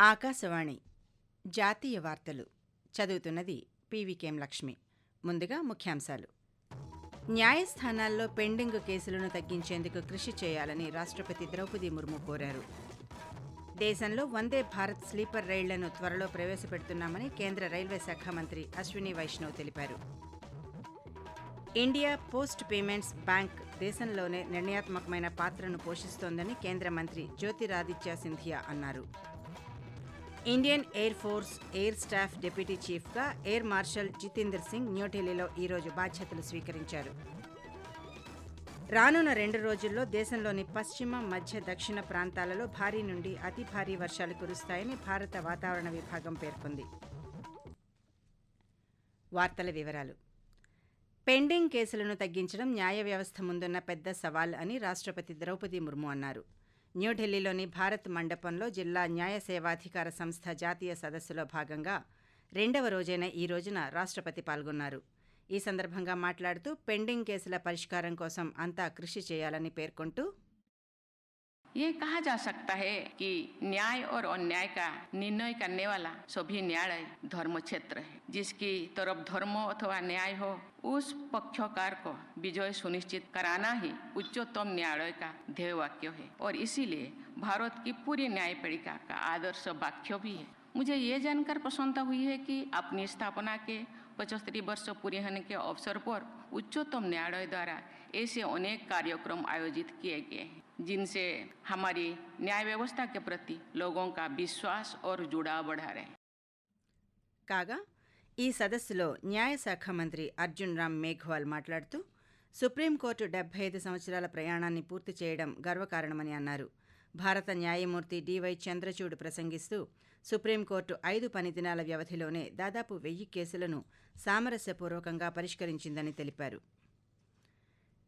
ఆకాశవాణి జాతీయ వార్తలు. చదువుతున్నది పీవీకేం లక్ష్మి. ముందుగా ముఖ్యాంశాలు. న్యాయస్థానాల్లో పెండింగ్ కేసులను తగ్గించేందుకు కృషి చేయాలని రాష్ట్రపతి ద్రౌపది ముర్ము కోరారు. దేశంలో వందే భారత్ స్లీపర్ రైళ్ళను త్వరలో ప్రవేశపెడుతున్నామని కేంద్ర రైల్వే శాఖ మంత్రి అశ్విని వైష్ణవ్ తెలిపారు. ఇండియా పోస్ట్ పేమెంట్స్ బ్యాంక్ దేశంలోనే నిర్ణయాత్మకమైన పాత్రను పోషిస్తోందని కేంద్ర మంత్రి జ్యోతిరాదిత్య సింధియా అన్నారు. Indian air force air staff deputy చీఫ్గా ఎయిర్ మార్షల్ జితేందర్ సింగ్ న్యూఢిల్లీలో ఈరోజు బాధ్యతలు స్వీకరించారు. రానున్న రెండు రోజుల్లో దేశంలోని పశ్చిమ మధ్య దక్షిణ ప్రాంతాలలో భారీ నుండి అతి భారీ వర్షాలు కురుస్తాయని భారత వాతావరణ విభాగం పేర్కొంది. వార్తల వివరాలు. పెండింగ్ కేసులను తగ్గించడం న్యాయ వ్యవస్థ ముందున్న పెద్ద సవాల్ అని రాష్ట్రపతి ద్రౌపది ముర్ము అన్నారు. న్యూఢిల్లీలోని భారత్ మండపంలో జిల్లా న్యాయ సేవాధికార సంస్థ జాతీయ సదస్సులో భాగంగా రెండవ రోజైన ఈ రోజున రాష్ట్రపతి పాల్గొన్నారు. ఈ సందర్భంగా మాట్లాడుతూ పెండింగ్ కేసుల పరిష్కారం కోసం అంతా కృషి చేయాలని పేర్కొంటూ ये कहा जा सकता है कि न्याय और अन्याय का निर्णय करने वाला सभी न्यायालय धर्म क्षेत्र है। जिसकी तरफ़ धर्म अथवा न्याय हो, उस पक्षकार को विजय सुनिश्चित कराना ही उच्चतम न्यायालय का ध्येय वाक्य है। और इसीलिए भारत की पूरी न्यायपालिका का आदर्श वाक्य भी है। मुझे ये जानकर प्रसन्नता हुई है कि अपनी स्थापना के पचहत्तरी वर्ष पूरे होने के अवसर पर उच्चतम न्यायालय द्वारा ऐसे अनेक कार्यक्रम आयोजित किए गए हैं। जिनसे हमारी न्याय व्यवस्था के प्रति लोगों का विश्वास और जुड़ाव बढ़ा रहे हैं కాగా ఈ సదస్సులో న్యాయశాఖ మంత్రి అర్జున్ రామ్ మేఘ్వాల్ మాట్లాడుతూ సుప్రీంకోర్టు డెబ్బై ఐదు సంవత్సరాల ప్రయాణాన్ని పూర్తి చేయడం గర్వకారణమని అన్నారు భారత న్యాయమూర్తి డివై చంద్రచూడ్ ప్రసంగిస్తూ సుప్రీంకోర్టు ఐదు పని దినాల వ్యవధిలోనే దాదాపు వెయ్యి కేసులను సామరస్యపూర్వకంగా పరిష్కరించిందని తెలిపారు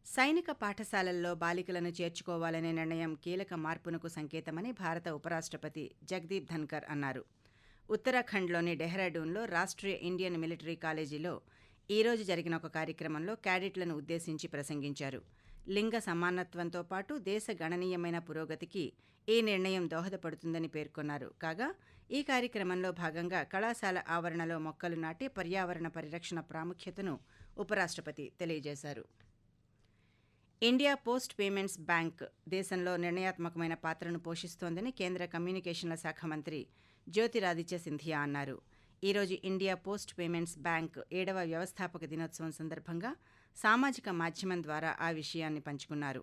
సైనిక పాఠశాలల్లో బాలికలను చేర్చుకోవాలనే నిర్ణయం కీలక మార్పునకు సంకేతమని భారత ఉపరాష్ట్రపతి జగదీప్ ధన్కర్ అన్నారు. ఉత్తరాఖండ్లోని డెహ్రాడూన్లో రాష్ట్రీయ ఇండియన్ మిలిటరీ కాలేజీలో ఈరోజు జరిగిన ఒక కార్యక్రమంలో క్యాడెట్లను ఉద్దేశించి ప్రసంగించారు. లింగ సమానత్వంతో పాటు దేశ గణనీయమైన పురోగతికి ఈ నిర్ణయం దోహదపడుతుందని పేర్కొన్నారు. కాగా ఈ కార్యక్రమంలో భాగంగా కళాశాల ఆవరణలో మొక్కలు నాటి పర్యావరణ పరిరక్షణ ప్రాముఖ్యతను ఉపరాష్ట్రపతి తెలియజేశారు. ఇండియా పోస్ట్ పేమెంట్స్ బ్యాంక్ దేశంలో నిర్ణయాత్మకమైన పాత్రను పోషిస్తోందని కేంద్ర కమ్యూనికేషన్ల శాఖ మంత్రి జ్యోతిరాదిత్య సింధియా అన్నారు. ఈరోజు ఇండియా పోస్ట్ పేమెంట్స్ బ్యాంక్ ఏడవ వ్యవస్థాపక దినోత్సవం సందర్భంగా సామాజిక మాధ్యమం ద్వారా ఆ విషయాన్ని పంచుకున్నారు.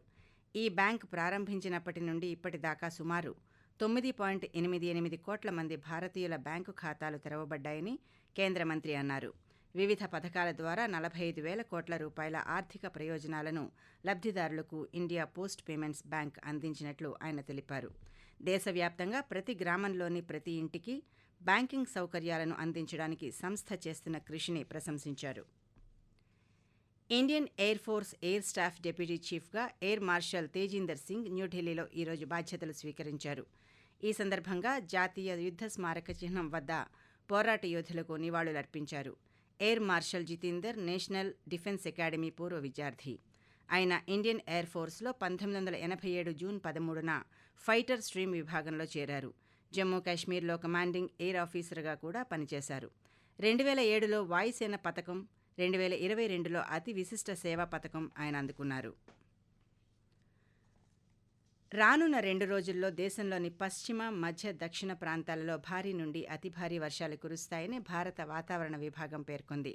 ఈ బ్యాంక్ ప్రారంభించినప్పటి నుండి ఇప్పటిదాకా సుమారు తొమ్మిది పాయింట్ ఎనిమిది ఎనిమిది కోట్ల మంది భారతీయుల బ్యాంకు ఖాతాలు తెరవబడ్డాయని కేంద్ర మంత్రి అన్నారు. వివిధ పథకాల ద్వారా నలభై ఐదు వేల కోట్ల రూపాయల ఆర్థిక ప్రయోజనాలను లబ్ధిదారులకు ఇండియా పోస్ట్ పేమెంట్స్ బ్యాంక్ అందించినట్లు ఆయన తెలిపారు. దేశవ్యాప్తంగా ప్రతి గ్రామంలోని ప్రతి ఇంటికి బ్యాంకింగ్ సౌకర్యాలను అందించడానికి సంస్థ చేస్తున్న కృషిని ప్రశంసించారు. Indian air force air staff deputy చీఫ్గా ఎయిర్ మార్షల్ తేజీందర్ సింగ్ న్యూఢిల్లీలో ఈరోజు బాధ్యతలు స్వీకరించారు. ఈ సందర్భంగా జాతీయ యుద్ధ స్మారక చిహ్నం వద్ద పోరాట యోధులకు నివాళులర్పించారు. Air marshal Jitender national defence academy పూర్వ విద్యార్థి. ఆయన ఇండియన్ ఎయిర్ ఫోర్స్లో పంతొమ్మిది వందల ఎనభై ఏడు జూన్ పదమూడున ఫైటర్ స్ట్రీమ్ విభాగంలో చేరారు. జమ్మూ కాశ్మీర్లో కమాండింగ్ ఎయిర్ ఆఫీసర్గా కూడా పనిచేశారు. రెండు వేల ఏడులో వాయుసేన పథకం రెండు వేల ఇరవై రెండులో అతి విశిష్ట సేవా పథకం ఆయన అందుకున్నారు. రానున్న రెండు రోజుల్లో దేశంలోని పశ్చిమ మధ్య దక్షిణ ప్రాంతాలలో భారీ నుండి అతి భారీ వర్షాలు కురుస్తాయని భారత వాతావరణ విభాగం పేర్కొంది.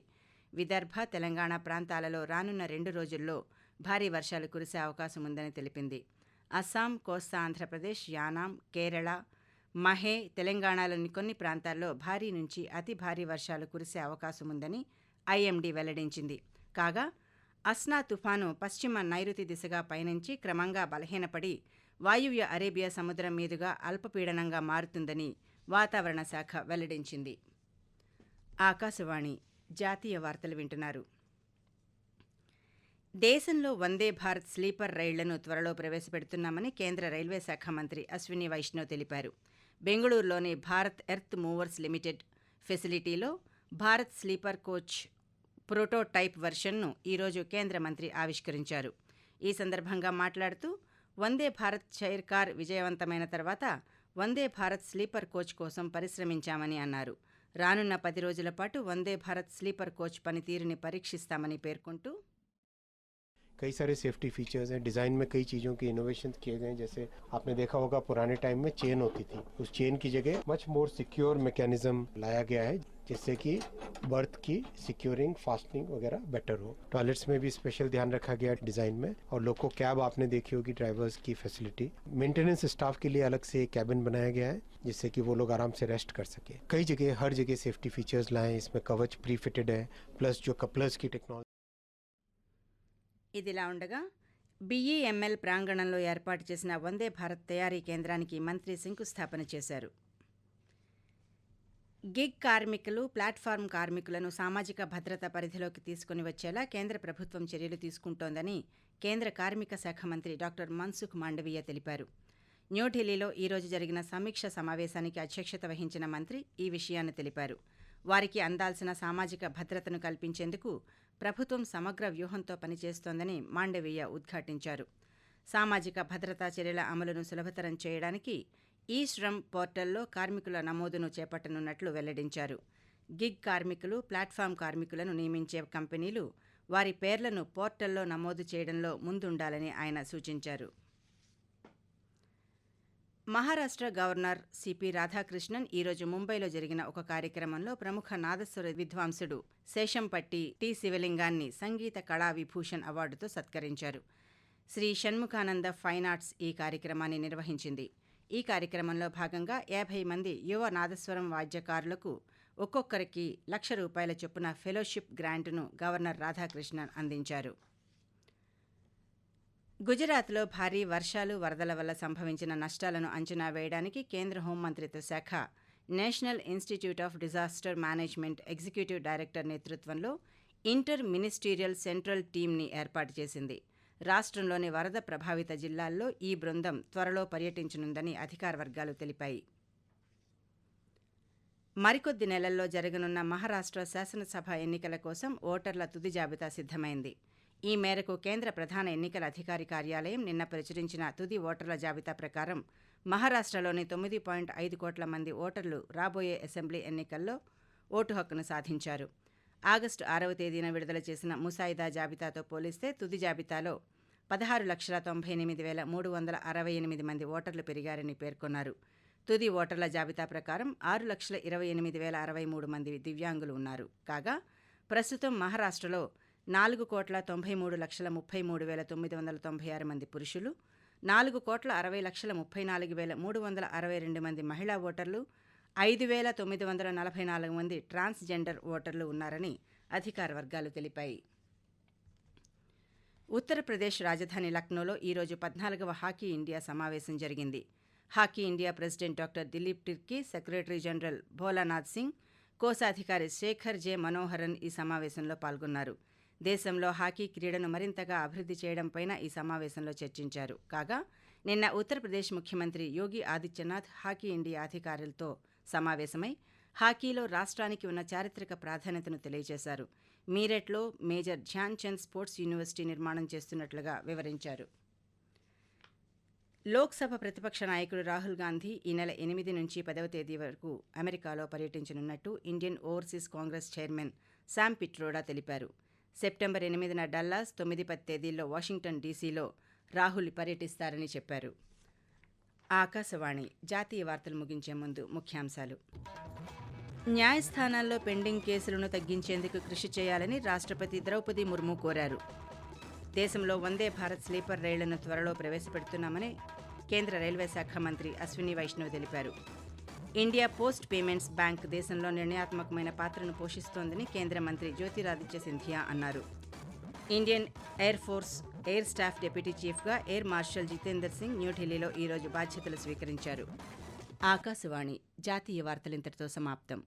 విదర్భ తెలంగాణ ప్రాంతాలలో రానున్న రెండు రోజుల్లో భారీ వర్షాలు కురిసే అవకాశం ఉందని తెలిపింది. అస్సాం కోస్తా ఆంధ్రప్రదేశ్ యానాం కేరళ మహే తెలంగాణలోని కొన్ని ప్రాంతాల్లో భారీ నుంచి అతి భారీ వర్షాలు కురిసే అవకాశం ఉందని ఐఎండీ వెల్లడించింది. కాగా అస్నా తుఫాను పశ్చిమ నైరుతి దిశగా పయనించి క్రమంగా బలహీనపడి వాయువ్య అరేబియా సముద్రం మీదుగా అల్పపీడనంగా మారుతుందని వాతావరణ శాఖ వెల్లడించింది. ఆకాశవాణి జాతీయ వార్తలు వింటున్నారు. దేశంలో వందే భారత్ స్లీపర్ రైళ్ళను త్వరలో ప్రవేశపెడుతున్నామని కేంద్ర రైల్వే శాఖ మంత్రి అశ్విని వైష్ణవ్ తెలిపారు. బెంగళూరులోని భారత్ ఎర్త్ మూవర్స్ లిమిటెడ్ ఫెసిలిటీలో భారత్ స్లీపర్ కోచ్ ప్రోటోటైప్ వెర్షన్ను ఈరోజు కేంద్ర మంత్రి ఆవిష్కరించారు ఈ సందర్భంగా మాట్లాడుతూ వందే భారత్ చైర్ కార్ విజయవంతమైన తర్వాత వందే భారత్ స్లీపర్ కోచ్ కోసం పరిశ్రమించామని అన్నారు రానున్న పది రోజుల పాటు వందే భారత్ స్లీపర్ కోచ్ పనితీరుని పరీక్షిస్తామని పేర్కొంటూ कई सारे सेफ्टी फीचर्स हैं डिज़ाइन में कई चीज़ों के इनोवेशन किए गए हैं जैसे आपने देखा होगा पुराने टाइम में चेन होती थी उस चेन की जगह मच मोर सिक्योर मैकेनिज्म लाया गया है जिससे कि बर्थ की सिक्योरिंग फास्टनिंग वगैरह बेटर हो टॉयलेट्स में भी स्पेशल ध्यान रखा गया है डिज़ाइन में और लोको कैब आपने देखी होगी ड्राइवर्स की फैसिलिटी मेंटेनेंस स्टाफ के लिए अलग से कैबिन बनाया गया है जिससे कि वो लोग आराम से रेस्ट कर सके कई जगह हर जगह सेफ्टी फीचर्स लाए हैं इसमें कवच प्री फिटेड है प्लस जो कपलर्स की टेक्नोलॉजी ఇదిలా ఉండగా బీఈఎంఎల్ ప్రాంగణంలో ఏర్పాటు చేసిన వందే భారత్ తయారీ కేంద్రానికి మంత్రి శంకుస్థాపన చేశారు గిగ్ కార్మికులు ప్లాట్ఫామ్ కార్మికులను సామాజిక భద్రత పరిధిలోకి తీసుకుని వచ్చేలా కేంద్ర ప్రభుత్వం చర్యలు తీసుకుంటోందని కేంద్ర కార్మిక శాఖ మంత్రి డాక్టర్ మన్సుఖ్ మాండవీయ తెలిపారు. న్యూఢిల్లీలో ఈరోజు జరిగిన సమీక్ష సమావేశానికి అధ్యక్షత వహించిన మంత్రి ఈ విషయాన్ని తెలిపారు. వారికి అందాల్సిన సామాజిక భద్రతను కల్పించేందుకు ప్రభుత్వం సమగ్ర వ్యూహంతో పనిచేస్తోందని మాండవీయ ఉద్ఘాటించారు. సామాజిక భద్రతా చర్యల అమలును సులభతరం చేయడానికి ఈ శ్రమ్ పోర్టల్లో కార్మికుల నమోదును చేపట్టనున్నట్లు వెల్లడించారు. గిగ్ కార్మికులు ప్లాట్ఫామ్ కార్మికులను నియమించే కంపెనీలు వారి పేర్లను పోర్టల్లో నమోదు చేయడంలో ముందుండాలని ఆయన సూచించారు. మహారాష్ట్ర గవర్నర్ సిపి రాధాకృష్ణన్ ఈరోజు ముంబైలో జరిగిన ఒక కార్యక్రమంలో ప్రముఖ నాదస్వర విద్వాంసుడు శేషంపట్టి టి శివలింగాన్ని సంగీత కళా విభూషణ్ అవార్డుతో సత్కరించారు. శ్రీ షణ్ముఖానంద ఫైన్ ఆర్ట్స్ ఈ కార్యక్రమాన్ని నిర్వహించింది. ఈ కార్యక్రమంలో భాగంగా యాభై మంది యువ నాదస్వరం వాద్యకారులకు ఒక్కొక్కరికి లక్ష రూపాయల చొప్పున ఫెలోషిప్ గ్రాంటును గవర్నర్ రాధాకృష్ణన్ అందించారు. గుజరాత్లో భారీ వర్షాలు వరదల వల్ల సంభవించిన నష్టాలను అంచనా వేయడానికి కేంద్ర హోంమంత్రిత్వ శాఖ national institute of disaster management executive director నేతృత్వంలో ఇంటర్ మినిస్టీరియల్ సెంట్రల్ టీంని ఏర్పాటు చేసింది. రాష్ట్రంలోని వరద ప్రభావిత జిల్లాల్లో ఈ బృందం త్వరలో పర్యటించనుందని అధికార వర్గాలు తెలిపాయి. మరికొద్ది నెలల్లో జరగనున్న మహారాష్ట్ర శాసనసభ ఎన్నికల కోసం ఓటర్ల తుది జాబితా సిద్ధమైంది. ఈ మేరకు కేంద్ర ప్రధాన ఎన్నికల అధికారి కార్యాలయం నిన్న ప్రచురించిన తుది ఓటర్ల జాబితా ప్రకారం మహారాష్ట్రలోని తొమ్మిది పాయింట్ ఐదు కోట్ల మంది ఓటర్లు రాబోయే అసెంబ్లీ ఎన్నికల్లో ఓటు హక్కును సాధించారు. ఆగస్టు ఆరవ తేదీన విడుదల చేసిన ముసాయిదా జాబితాతో పోలిస్తే తుది జాబితాలో పదహారు లక్షల తొంభై ఎనిమిది వేల మూడు వందల అరవై ఎనిమిది మంది ఓటర్లు పెరిగారని పేర్కొన్నారు. తుది ఓటర్ల జాబితా ప్రకారం ఆరు లక్షల ఇరవై ఎనిమిది వేల అరవై మూడు మంది దివ్యాంగులు ఉన్నారు. కాగా ప్రస్తుతం మహారాష్ట్రలో నాలుగు కోట్ల తొంభై మూడు లక్షల ముప్పై మూడు వేల తొమ్మిది వందల తొంభై ఆరు మంది పురుషులు నాలుగు కోట్ల అరవై లక్షల ముప్పై నాలుగు వేల మూడు వందల అరవై రెండు మంది మహిళా ఓటర్లు ఐదు వేల తొమ్మిది వందల నలభై నాలుగు మంది ట్రాన్స్జెండర్ ఓటర్లు ఉన్నారని అధికార వర్గాలు తెలిపాయి. ఉత్తరప్రదేశ్ రాజధాని లక్నోలో ఈరోజు పద్నాలుగవ హాకీ ఇండియా సమావేశం జరిగింది. Hockey India president doctor Dilip Tirkey secretary general Bholanath Singh కోశాధికారి శేఖర్ జె మనోహరన్ ఈ సమావేశంలో పాల్గొన్నారు. దేశంలో హాకీ క్రీడను మరింతగా అభివృద్ధి చేయడంపైన ఈ సమావేశంలో చర్చించారు. కాగా నిన్న ఉత్తరప్రదేశ్ ముఖ్యమంత్రి యోగి ఆదిత్యనాథ్ హాకీ ఇండియా అధికారులతో సమావేశమై హాకీలో రాష్ట్రానికి ఉన్న చారిత్రక ప్రాధాన్యతను తెలియజేశారు. మీరెట్లో major Dhyan Chand sports university నిర్మాణం చేస్తున్నట్లుగా వివరించారు. లోక్సభ ప్రతిపక్ష నాయకుడు రాహుల్ గాంధీ ఈ నెల ఎనిమిది నుంచి పదవ తేదీ వరకు అమెరికాలో పర్యటించనున్నట్టు Indian overseas Congress chairman Sam Pitroda తెలిపారు. సెప్టెంబర్ ఎనిమిదిన డల్లాస్ తొమ్మిది పది తేదీల్లో వాషింగ్టన్ డీసీలో రాహుల్ పర్యటిస్తారని చెప్పారు. ఆకాశవాణి జాతీయ వార్తలు ముగించే ముందు ముఖ్యాంశాలు. న్యాయస్థానాల్లో పెండింగ్ కేసులను తగ్గించేందుకు కృషి చేయాలని రాష్ట్రపతి ద్రౌపది ముర్ము కోరారు. దేశంలో వందే భారత్ స్లీపర్ రైళ్ళను త్వరలో ప్రవేశపెడుతున్నామని కేంద్ర రైల్వే శాఖ మంత్రి అశ్విని వైష్ణవ్ తెలిపారు. ఇండియా పోస్ట్ పేమెంట్స్ బ్యాంక్ దేశంలో నిర్ణయాత్మకమైన పాత్రను పోషిస్తోందని కేంద్ర మంత్రి జ్యోతిరాదిత్య సింధియా అన్నారు. Indian air force air staff deputy చీఫ్గా ఎయిర్ మార్షల్ జితేందర్ సింగ్ న్యూఢిల్లీలో ఈరోజు బాధ్యతలు స్వీకరించారు. ఆకాశవాణి జాతీయ వార్తలింతటితో సమాప్తం.